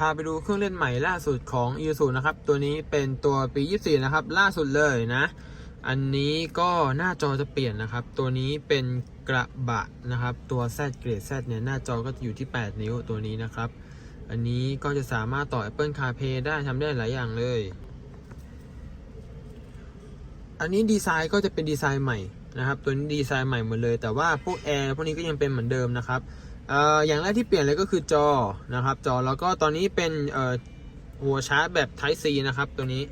พาไปดูเครื่องเล่นใหม่ล่าสุดของ i s u นะครับ ตัวนี้เป็นตัวปี 24 นะครับ ล่าสุดเลยนะ อันนี้ก็หน้าจอจะเปลี่ยนนะครับ ตัวนี้เป็นกระบะนะครับ ตัว Z เกรด Z เนี่ย หน้าจอก็จะอยู่ที่ 8 นิ้วตัวนี้นะครับ อันนี้ก็จะสามารถต่อ Apple CarPlay ได้ทำได้หลายอย่างเลย อันนี้ดีไซน์ก็จะเป็นดีไซน์ใหม่นะครับ ตัวนี้ดีไซน์ใหม่หมดเลย แต่ว่าพวกแอร์พวกนี้ก็ยังเป็นเหมือนเดิมนะครับ อย่างแรกที่เปลี่ยนเลยก็คือจอนะครับ จอแล้วก็ตอนนี้เป็นหัวชาร์จแบบ Type C นะครับ ตัวนี้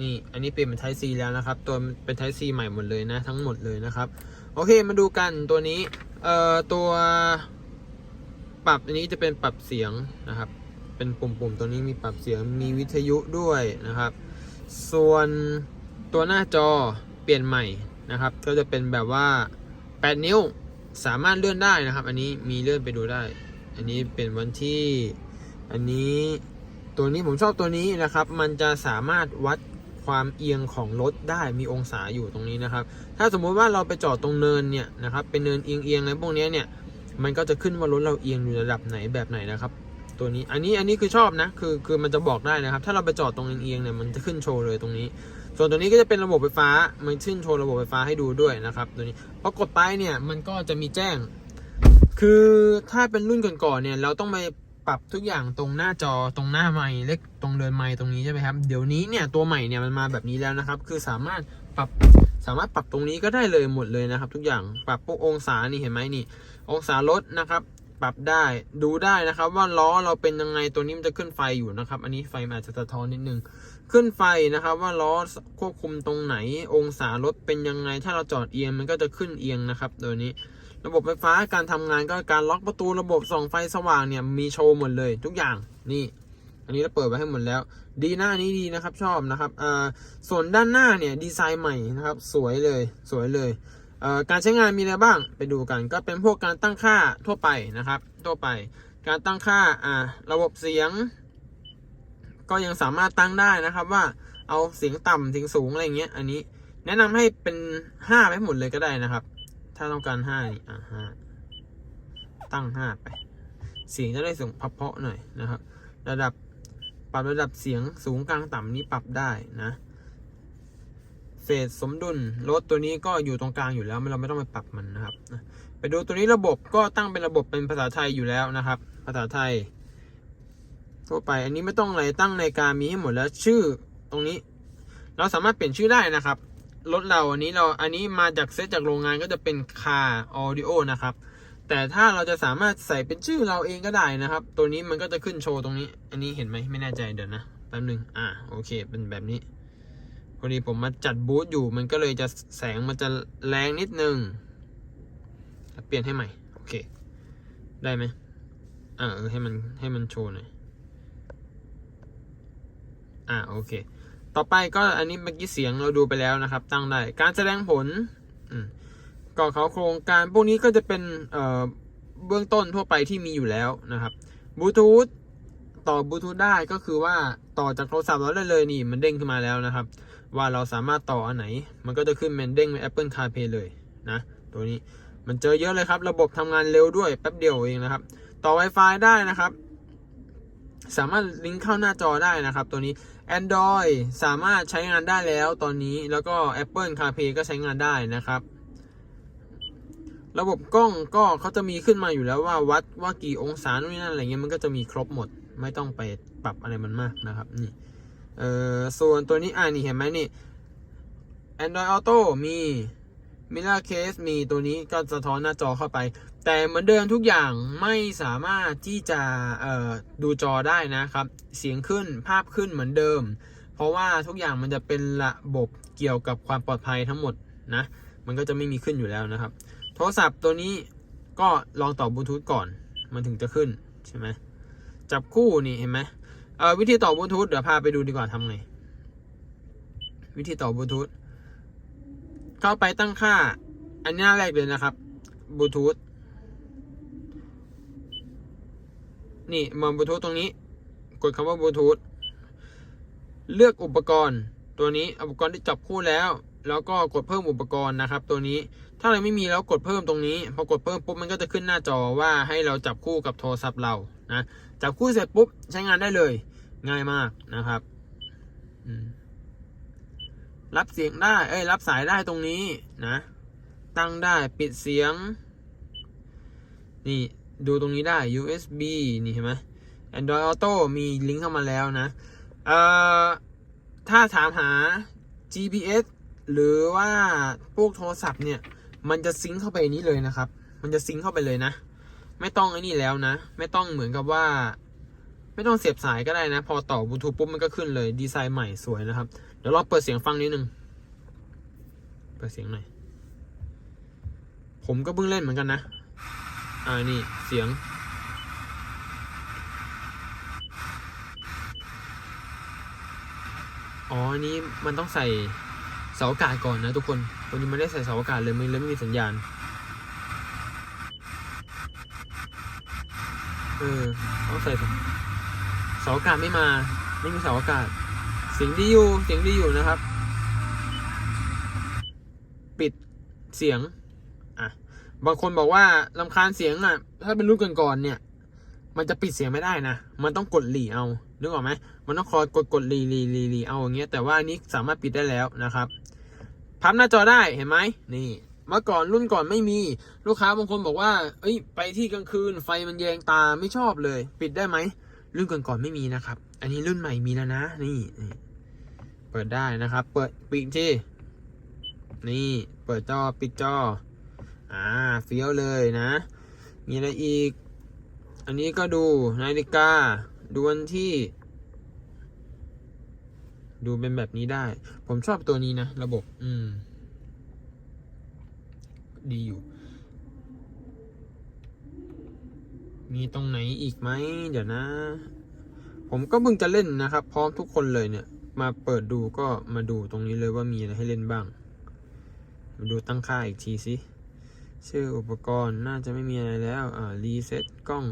นี่อันนี้เปลี่ยนเป็น Type C แล้วนะครับ ตัวเป็น Type C ใหม่หมดเลยนะทั้งหมดเลยนะครับ โอเคมาดูกันตัวนี้เอ่อตัวปรับอันนี้จะเป็นปรับเสียงนะครับ เป็นปุ่มๆตัวนี้มีปรับเสียงมีวิทยุด้วยนะครับ ส่วนตัวหน้าจอเปลี่ยนใหม่นะครับ ก็จะเป็นแบบว่า 8 นิ้ว สามารถเลื่อนได้นะครับ อันนี้มีเลื่อนไปดูได้ อันนี้เป็นวันที่ อันนี้ตัวนี้ผมชอบตัวนี้นะครับ มันจะสามารถวัดความเอียงของรถได้มีองศาอยู่ตรงนี้นะครับ ถ้าสมมุติว่าเราไปจอดตรงเนินเนี่ยนะครับ เป็นเนินเอียงเอียงๆอะไรพวกนี้เนี่ย มันก็จะขึ้นว่ารถเราเอียงอยู่ระดับไหนแบบไหนนะครับตัวนี้ อันนี้ อันนี้คือชอบนะ คือ คือมันจะบอกได้นะครับ ถ้าเราไปจอดตรงเอียงๆเนี่ย มันจะขึ้นโชว์เลยตรงนี้ ส่วนตัวนี้ก็จะเป็นระบบไฟฟ้า มันขึ้นโชว์ระบบไฟฟ้าให้ดูด้วยนะครับ ตัวนี้พอกดไปเนี่ยมันก็จะมีแจ้ง คือถ้าเป็นรุ่นก่อนๆเนี่ย เราต้องไปปรับทุกอย่างตรงหน้าจอตรงหน้าไมค์เล็กตรงเดินไมค์ตรงนี้ใช่ไหมครับ เดี๋ยวนี้เนี่ยตัวใหม่เนี่ยมันมาแบบนี้แล้วนะครับ คือสามารถปรับสามารถปรับตรงนี้ก็ได้เลยหมดเลยนะครับ ทุกอย่างปรับพวกองศานี่เห็นไหมนี่ องศารถนะครับปรับได้ดูได้นะครับว่าล้อเราเป็นยังไงตัวนี้มันจะขึ้นไฟอยู่นะครับ อันนี้ไฟมันอาจจะสะท้อนนิดนึง ขึ้นไฟนะครับว่าล้อควบคุมตรงไหน องศารถเป็นยังไง ถ้าเราจอดเอียงมันก็จะขึ้นเอียงนะครับตัวนี้ ระบบไฟฟ้าการทำงานก็การล็อกประตูระบบส่องไฟสว่างเนี่ยมีโชว์หมดเลยทุกอย่างนี่ อันนี้เราเปิดไว้ให้หมดแล้ว ดีหน้านี้ดีนะครับชอบนะครับอ่าส่วนด้านหน้าเนี่ยดีไซน์ใหม่นะครับสวยเลยสวยเลยเอ่อการใช้งานมีอะไรบ้างไปดูกัน ก็เป็นพวกการตั้งค่าทั่วไปนะครับ ทั่วไป การตั้งค่าอ่าระบบเสียง ก็ยังสามารถตั้งได้นะครับว่าเอาเสียงต่ำเสียงสูงอะไรเงี้ย อันนี้แนะนำให้เป็นห้าไปหมดเลยก็ได้นะครับ ถ้าต้องการห้านี่อ่าห้าตั้งห้าไป เสียงจะได้สูงเพาะๆหน่อยนะครับ ระดับปรับระดับเสียงสูงกลางต่ำนี้ปรับได้นะเฟสสมดุลรถตัวนี้ก็อยู่ตรงกลางอยู่แล้วเราไม่ต้องไปปรับมันนะครับ ไปดูตัวนี้ระบบก็ตั้งเป็นระบบเป็นภาษาไทยอยู่แล้วนะครับ ภาษาไทย ทั่วไป อันนี้ไม่ต้องอะไรตั้งในการมีให้หมดแล้วชื่อตรงนี้ เราสามารถเปลี่ยนชื่อได้นะครับรถเราอันนี้เราอันนี้มาจากเซตจากโรงงานก็จะเป็นคาร์ออดิโอนะครับ แต่ถ้าเราจะสามารถใส่เป็นชื่อเราเองก็ได้นะครับ ตัวนี้มันก็จะขึ้นโชว์ตรงนี้ อันนี้เห็นไหมไม่แน่ใจเดี๋ยวนะแป๊บหนึ่งอ่าโอเค เป็นแบบนี้พอดีผมมาจัดบูธอยู่มันก็เลยจะแสงมันจะแรงนิดนึงเปลี่ยนให้ใหม่ โอเค ได้ไหมอ่าให้มันให้มันโชว์หน่อย อ่าโอเค ต่อไปก็อันนี้เมื่อกี้เสียงเราดูไปแล้วนะครับ ตั้งได้ การแสดงผลก่อเขาโครงการพวกนี้ก็จะเป็นเอ่อเบื้องต้นทั่วไปที่มีอยู่แล้วนะครับบลูทูธต่อบลูทูธได้ก็คือว่าต่อจากโทรศัพท์เราได้เลยนี่มันเด้งขึ้นมาแล้วนะครับ ว่าเราสามารถต่ออันไหน มันก็จะขึ้นเป็นเด้งเป็น Apple CarPlay เลยนะตัวนี้มันเจอเยอะเลยครับ ระบบทำงานเร็วด้วยแป๊บเดียวเองนะครับ ต่อ Wi-Fi ได้นะครับ สามารถลิงก์เข้าหน้าจอได้นะครับ ตัวนี้ Android สามารถใช้งานได้แล้วตอนนี้แล้วก็ Apple CarPlay ก็ใช้งานได้นะครับ ระบบกล้องก็เขาจะมีขึ้นมาอยู่แล้วว่าวัดว่ากี่องศานู่นนี่นั่นอะไรเงี้ยมันก็จะมีครบหมด ไม่ต้องไปปรับอะไรมันมากนะครับนี่เอ่อส่วนตัวนี้อ่านี่เห็นไหมนี่ Android Auto มี Mirror Case มีตัวนี้ก็สะท้อนหน้าจอเข้าไป แต่เหมือนเดิมทุกอย่างไม่สามารถที่จะดูจอได้นะครับ เสียงขึ้นภาพขึ้นเหมือนเดิม เพราะว่าทุกอย่างมันจะเป็นระบบเกี่ยวกับความปลอดภัยทั้งหมดนะ มันก็จะไม่มีขึ้นอยู่แล้วนะครับ โทรศัพท์ตัวนี้ก็ลองต่อบลูทูธก่อน มันถึงจะขึ้นใช่ไหมจับคู่นี่เห็นไหมเออวิธีต่อบลูทูธเดี๋ยวพาไปดูดีกว่าทำไง วิธีต่อบลูทูธเข้าไปตั้งค่า อันนี้แรกเลยนะครับบลูทูธ นี่มอบลูทูธตรงนี้ กดคำว่าบลูทูธเลือกอุปกรณ์ตัวนี้อุปกรณ์ที่จับคู่แล้ว แล้วก็กดเพิ่มอุปกรณ์นะครับ ตัวนี้ถ้าเราไม่มีแล้วกดเพิ่มตรงนี้ พอกดเพิ่มปุ๊บมันก็จะขึ้นหน้าจอว่าให้เราจับคู่กับโทรศัพท์เรานะจับคู่เสร็จปุ๊บใช้งานได้เลย ง่ายมากนะครับรับเสียงได้เอ้ยรับสายได้ตรงนี้นะ ตั้งได้ปิดเสียง นี่ ดูตรงนี้ได้ USB นี่เห็นไหม Android Auto มีลิงก์เข้ามาแล้วนะ เอ่อ ถ้าถามหา GPS หรือว่าพวกโทรศัพท์เนี่ย มันจะซิงเข้าไปนี้เลยนะครับ มันจะซิงเข้าไปเลยนะ ไม่ต้องไอ้นี่แล้วนะ ไม่ต้องเหมือนกับว่า ไม่ต้องเสียบสายก็ได้นะ พอต่อบลูทูธปุ๊บมันก็ขึ้นเลย ดีไซน์ใหม่สวยนะครับ เดี๋ยวเราเปิดเสียงฟังนิดนึง เปิดเสียงหน่อย ผมก็เพิ่งเล่นเหมือนกันนะ อ่านี่ เสียง อ๋อันนี้มันต้องใส่เสาอากาศก่อนนะทุกคนวันนี้ไม่ได้ใส่เสาอากาศเลยมันเลยไม่มีสัญญาณ เออต้องใส่เสาอากาศไม่มา ไม่มีเสาอากาศ เสียงดีอยู่ เสียงดีอยู่นะครับ ปิดเสียง บางคนบอกว่าลำคาญเสียงอะ ถ้าเป็นรุ่นก่อนๆเนี่ย มันจะปิดเสียงไม่ได้นะ มันต้องกดหลีเอานึกออกไหมมันต้องคอยกดกดหลีหลีหลีหลีเอาอย่างเงี้ยแต่ว่านี้สามารถปิดได้แล้วนะครับ พับหน้าจอได้เห็นไหมนี่เมื่อก่อนรุ่นก่อนไม่มีลูกค้าบางคนบอกว่า เอ้ย ไปที่กลางคืนไฟมันแยงตาไม่ชอบเลย ปิดได้ไหมรุ่นก่อนๆไม่มีนะครับ อันนี้รุ่นใหม่มีแล้วนะ นี่เปิดได้นะครับ เปิดปิดที่นี่ เปิดจอปิดจอ อ่าเฟี้ยวเลยนะ มีอะไรอีก อันนี้ก็ดูนาฬิกาดูวันที่ ดูเป็นแบบนี้ได้ ผมชอบตัวนี้นะ ระบบ อืม ดีอยู่ มีตรงไหนอีกไหม เดี๋ยวนะ ผมก็เพิ่งจะเล่นนะครับ พร้อมทุกคนเลยเนี่ย มาเปิดดูก็มาดูตรงนี้เลยว่ามีอะไรให้เล่นบ้าง มาดูตั้งค่าอีกทีสิ ชื่ออุปกรณ์น่าจะไม่มีอะไรแล้ว อ่า รีเซ็ตกล้อง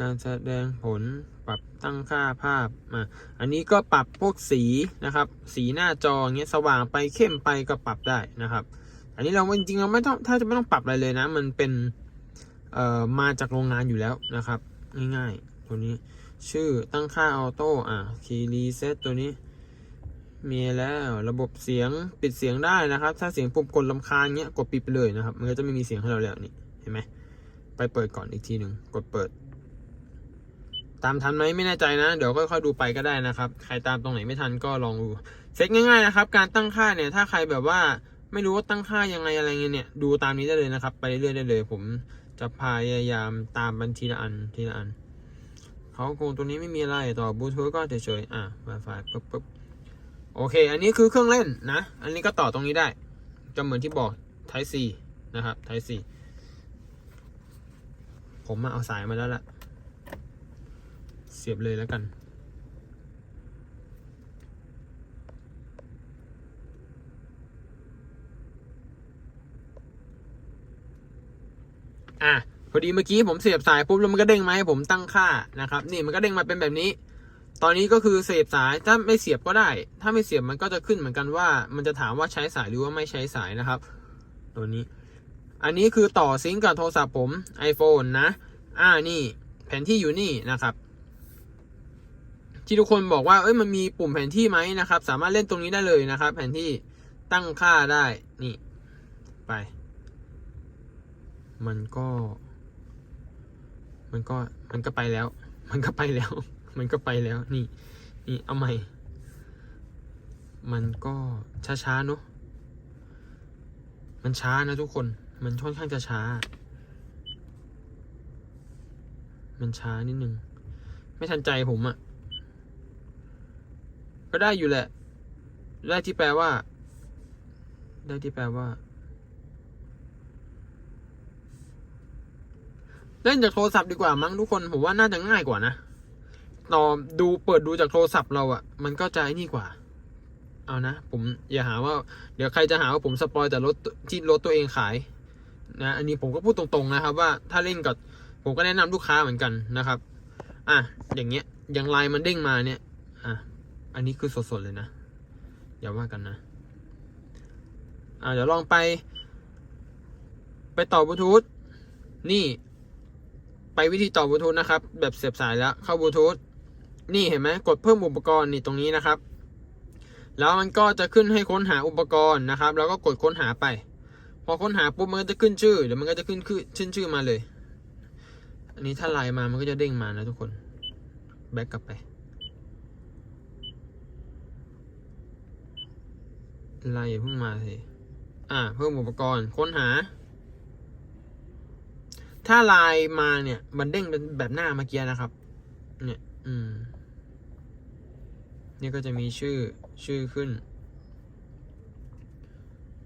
การแสดงผล ปรับตั้งค่าภาพมาอันนี้ก็ปรับพวกสีนะครับ สีหน้าจอเงี้ยสว่างไปเข้มไปก็ปรับได้นะครับ อันนี้เราจริงๆเราไม่ต้องถ้าจะไม่ต้องปรับอะไรเลยนะ มันเป็น เอ่อ มาจากโรงงานอยู่แล้วนะครับ ง่ายๆ ตัวนี้ ชื่อตั้งค่าออโต้ อะคีย์รีเซ็ตตัวนี้ มีแล้วระบบเสียงปิดเสียงได้นะครับ ถ้าเสียงปุ่มกดลำคาญเงี้ยกดปิดไปเลยนะครับ มันก็จะไม่มีเสียงให้เราแล้วนี่เห็นไหมไปเปิดก่อนอีกทีหนึ่งกดเปิด ตามทันไหมไม่แน่ใจนะ เดี๋ยวค่อยๆดูไปก็ได้นะครับ ใครตามตรงไหนไม่ทันก็ลองดูเซ็ตง่ายๆนะครับ การตั้งค่าเนี่ยถ้าใครแบบว่าไม่รู้ว่าตั้งค่ายังไงอะไรเงี้ยเนี่ยดูตามนี้ได้เลยนะครับ ไปเรื่อยๆได้เลย ผมจะพยายามตามบันทีละอันทีละอันเขาคงตัวนี้ไม่มีอะไรต่อบลูทูธก็เฉยๆอะ Wi-Fi ปุ๊บปุ๊บ โอเค อันนี้คือเครื่องเล่นนะ อันนี้ก็ต่อตรงนี้ได้ จะเหมือนที่บอก Type C นะครับ Type C ผมมาเอาสายมาแล้วล่ะ เสียบเลยแล้วกัน อะ พอดีเมื่อกี้ผมเสียบสายปุ๊บแล้วมันก็เด้งมาให้ผมตั้งค่านะครับ นี่มันก็เด้งมาเป็นแบบนี้ ตอนนี้ก็คือเสียบสายถ้าไม่เสียบก็ได้ ถ้าไม่เสียบมันก็จะขึ้นเหมือนกันว่า มันจะถามว่าใช้สายหรือว่าไม่ใช้สายนะครับ ตัวนี้ อันนี้คือต่อซิงกับโทรศัพท์ผม iPhone นะ อ่านี่ แผนที่อยู่นี่นะครับ ที่ทุกคนบอกว่าเอ้ยมันมีปุ่มแผนที่ไหมนะครับ สามารถเล่นตรงนี้ได้เลยนะครับ แผนที่ตั้งค่าได้นี่ไป มันก็ มันก็มันก็ไปแล้ว มันก็ไปแล้ว มันก็ไปแล้วนี่นี่เอาใหม่ มันก็ช้าๆเนอะมันช้านะทุกคน มันค่อนข้างจะช้า มันช้านิดนึง ไม่ทันใจผมอะ่ะ ก็ได้อยู่แหละ ได้ที่แปลว่า ได้ที่แปลว่า เล่นจากโทรศัพท์ดีกว่ามั้งทุกคน ผมว่าน่าจะง่ายกว่านะ ต่อดูเปิดดูจากโทรศัพท์เราอะ่ะ มันก็จะนี่กว่า เอานะ ผมอย่าหาว่า เดี๋ยวใครจะหาว่าผมสปอยแต่รถที่รถตัวเองขายนะอันนี้ผมก็พูดตรงๆนะครับ ว่าถ้าเล่นกับผมก็แนะนำลูกค้าเหมือนกันนะครับ อะอย่างเงี้ยอย่างไลน์มันเด้งมาเนี่ย อะ อันนี้คือสดๆเลยนะอย่าว่ากันนะอะเดี๋ยวลองไป ไปต่อบลูทูธนี่ ไปวิธีต่อบลูทูธนะครับ แบบเสียบสายแล้วเข้าบลูทูธ นี่เห็นไหมกดเพิ่มอุปกรณ์นี่ตรงนี้นะครับ แล้วมันก็จะขึ้นให้ค้นหาอุปกรณ์นะครับ แล้วก็กดค้นหาไป พอค้นหาปุ๊บมันก็จะขึ้นชื่อเดี๋ยวมันก็จะขึ้นชื่อชื่นชื่อมาเลย อันนี้ถ้าไลน์มามันก็จะเด้งมานะทุกคนแบ็กกลับไปไลน์อย่เพิ่งมาสิอ่าเพิ่มอุปกรณ์ค้นหา ถ้าไลน์มาเนี่ย มันเด้งเป็นแบบหน้าเมื่อกี้นะครับ เนี่ย อืม นี่ก็จะมีชื่อชื่อขึ้น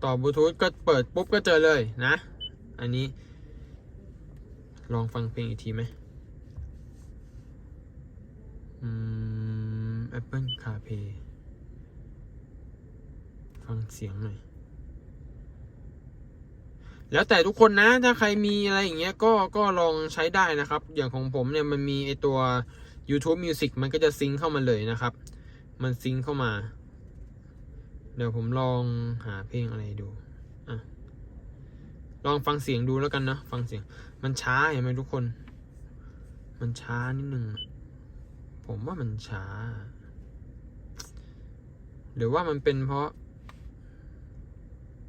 ต่อบลูทูธก็เปิดปุ๊บก็เจอเลยนะ อันนี้ ลองฟังเพลงอีกทีไหมอืม Apple CarPlay ฟังเสียงหน่อยแล้วแต่ทุกคนนะ ถ้าใครมีอะไรอย่างเงี้ย ก็ ก็ลองใช้ได้นะครับ อย่างของผมเนี่ย มันมีไอตัว YouTube Music มันก็จะซิงเข้ามาเลยนะครับ มันซิงเข้ามา เดี๋ยวผมลองหาเพลงอะไรดูอะลองฟังเสียงดูแล้วกันนะ ฟังเสียง มันช้าเห็นไหมทุกคน มันช้านิดนึง ผมว่ามันช้า หรือว่ามันเป็นเพราะ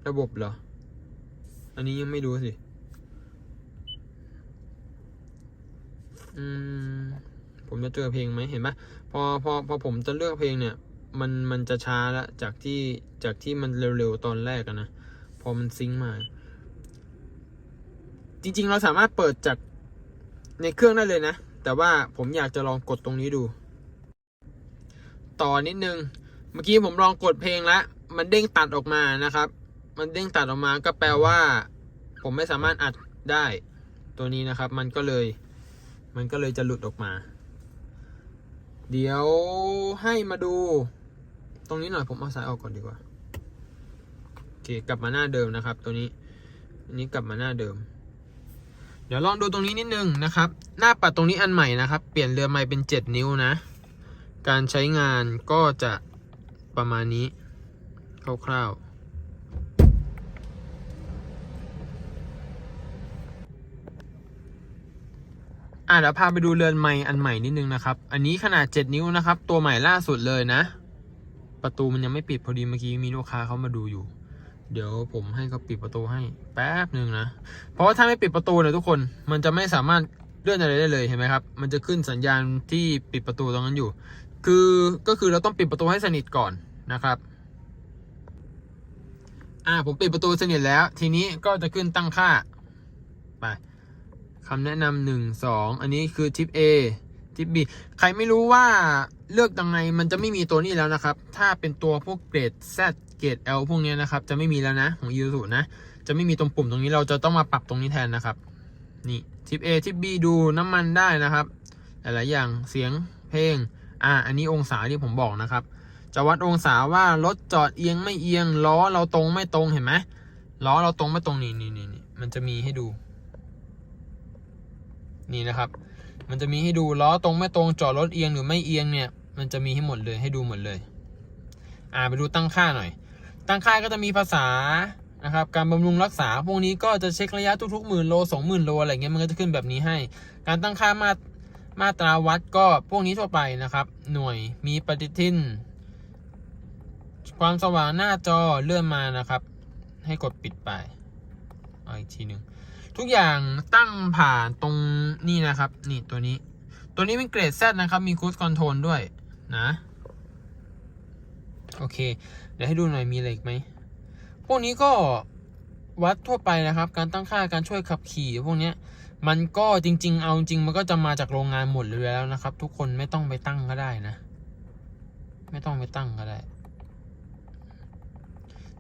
ระบบเหรอ อันนี้ยังไม่รู้สิ อืม ผมจะเจอเพลงไหมเห็นปะพอพอพอผมจะเลือกเพลงเนี่ย มันมันจะช้าละจากที่จากที่มันเร็วๆตอนแรกนะพอมันซิงค์มา จริง ๆ เราสามารถเปิดจากในเครื่องได้เลยนะ แต่ว่าผมอยากจะลองกดตรงนี้ดู ต่อนิดนึง เมื่อกี้ผมลองกดเพลงแล้วมันเด้งตัดออกมานะครับ มันเด้งตัดออกมาก็แปลว่า ผมไม่สามารถอัดได้ตัวนี้นะครับ มันก็เลย มันก็เลยจะหลุดออกมา เดี๋ยวให้มาดู ตรงนี้หน่อยผมเอาสายออกก่อนดีกว่า โอเค กลับมาหน้าเดิมนะครับ ตัวนี้อันนี้กลับมาหน้าเดิม เดี๋ยวลองดูตรงนี้นิดนึงนะครับ หน้าปัดตรงนี้อันใหม่นะครับ เปลี่ยนเรือไม้เป็น 7 นิ้วนะ การใช้งานก็จะประมาณนี้คร่าวๆ อะเดี๋ยวพาไปดูเรือนไม้อันใหม่นิดนึงนะครับ อันนี้ขนาด 7 นิ้วนะครับ ตัวใหม่ล่าสุดเลยนะ ประตูมันยังไม่ปิดพอดีเมื่อกี้มีลูกค้าเขามาดูอยู่ เดี๋ยวผมให้เขาปิดประตูให้แป๊บหนึ่งนะ เพราะว่าถ้าไม่ปิดประตูเนี่ยทุกคน มันจะไม่สามารถเลื่อนอะไรได้เลยเห็นไหมครับ มันจะขึ้นสัญญาณที่ปิดประตูตรงนั้นอยู่ คือก็คือเราต้องปิดประตูให้สนิทก่อนนะครับ อ่าผมปิดประตูสนิทแล้ว ทีนี้ก็จะขึ้นตั้งค่าไป คำแนะนำหนึ่งสองอันนี้คือทิป A ทิป B ใครไม่รู้ว่าเลือกยังไงมันจะไม่มีตัวนี้แล้วนะครับ ถ้าเป็นตัวพวกเกรด Z เกรด L พวกนี้นะครับ จะไม่มีแล้วนะของ u ูนะ จะไม่มีตรงปุ่มตรงนี้เราจะต้องมาปรับตรงนี้แทนนะครับ นี่ทิป A ทิป B ดูน้ำมันได้นะครับ หลายๆอย่างเสียงเพลง อ่า อันนี้องศาที่ผมบอกนะครับ จะวัดองศาว่ารถจอดเอียงไม่เอียงล้อเราตรงไม่ตรงเห็นไหมล้อเราตรงไม่ตรงนี่นี่นี่นี่มันจะมีให้ดู นี่นะครับ มันจะมีให้ดูล้อตรงไม่ตรงจอดรถเอียงหรือไม่เอียงเนี่ย มันจะมีให้หมดเลยให้ดูหมดเลย อ่าไปดูตั้งค่าหน่อย ตั้งค่าก็จะมีภาษานะครับการบำรุงรักษาพวกนี้ก็จะเช็คระยะทุกๆหมื่นโลสองหมื่นโลอะไรเงี้ยมันก็จะขึ้นแบบนี้ให้ การตั้งค่ามามาตราวัดก็พวกนี้ทั่วไปนะครับ หน่วยมีปฏิทิน ความสว่างหน้าจอเลื่อนมานะครับ ให้กดปิดไป เอาอีกทีหนึ่งทุกอย่างตั้งผ่านตรงนี่นะครับ นี่ตัวนี้ ตัวนี้เป็นเกรด Z นะครับ มีคู i คอนโทรลด้วยนะ โอเค เดี๋ยวให้ดูหน่อยมีอะไรอีกไหม พวกนี้ก็วัดทั่วไปนะครับ การตั้งค่าการช่วยขับขี่พวกนี้มันก็จริง ๆ เอาจริงมันก็จะมาจากโรงงานหมดเลยแล้วนะครับ ทุกคนไม่ต้องไปตั้งก็ได้นะ ไม่ต้องไปตั้งก็ได้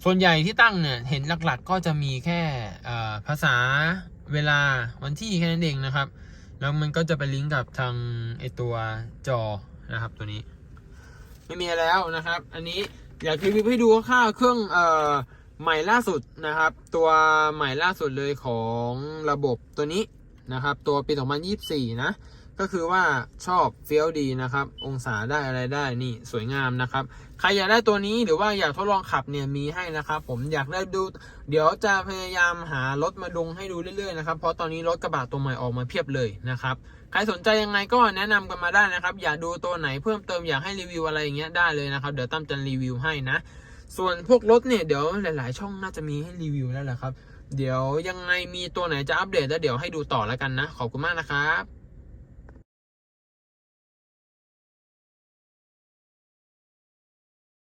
ส่วนใหญ่ที่ตั้งเนี่ยเห็นหลักๆก็จะมีแค่ภาษาเวลาวันที่แค่นั้นเองนะครับ แล้วมันก็จะไปลิงก์กับทางไอตัวจอนะครับตัวนี้ ไม่มีอะไรแล้วนะครับ อันนี้อยากรีวิวให้ดูค่าเครื่องเอ่อใหม่ล่าสุดนะครับ ตัวใหม่ล่าสุดเลยของระบบตัวนี้นะครับ ตัวปี 2024 นะ ก็คือว่าชอบเฟี้ยวดีนะครับ องศาได้อะไรได้นี่สวยงามนะครับ ใครอยากได้ตัวนี้หรือว่าอยากทดลองขับเนี่ยมีให้นะครับผมอยากได้ดู เดี๋ยวจะพยายามหารถมาดงให้ดูเรื่อยๆนะครับเพราะตอนนี้รถกระบะตัวใหม่ออกมาเพียบเลยนะครับใครสนใจยังไงก็แนะนำกันมาได้นะครับ อยากดูตัวไหนเพิ่มเติมอยากให้รีวิวอะไรอย่างเงี้ยได้เลยนะครับเดี๋ยวตั้มจะรีวิวให้นะ ส่วนพวกรถเนี่ยเดี๋ยวหลายๆ ช่องน่าจะมีให้รีวิวแล้วแหละครับ เดี๋ยวยังไงมีตัวไหนจะอัปเดตแล้วเดี๋ยวให้ดูต่อแล้วกันนะ ขอบคุณมากนะครับ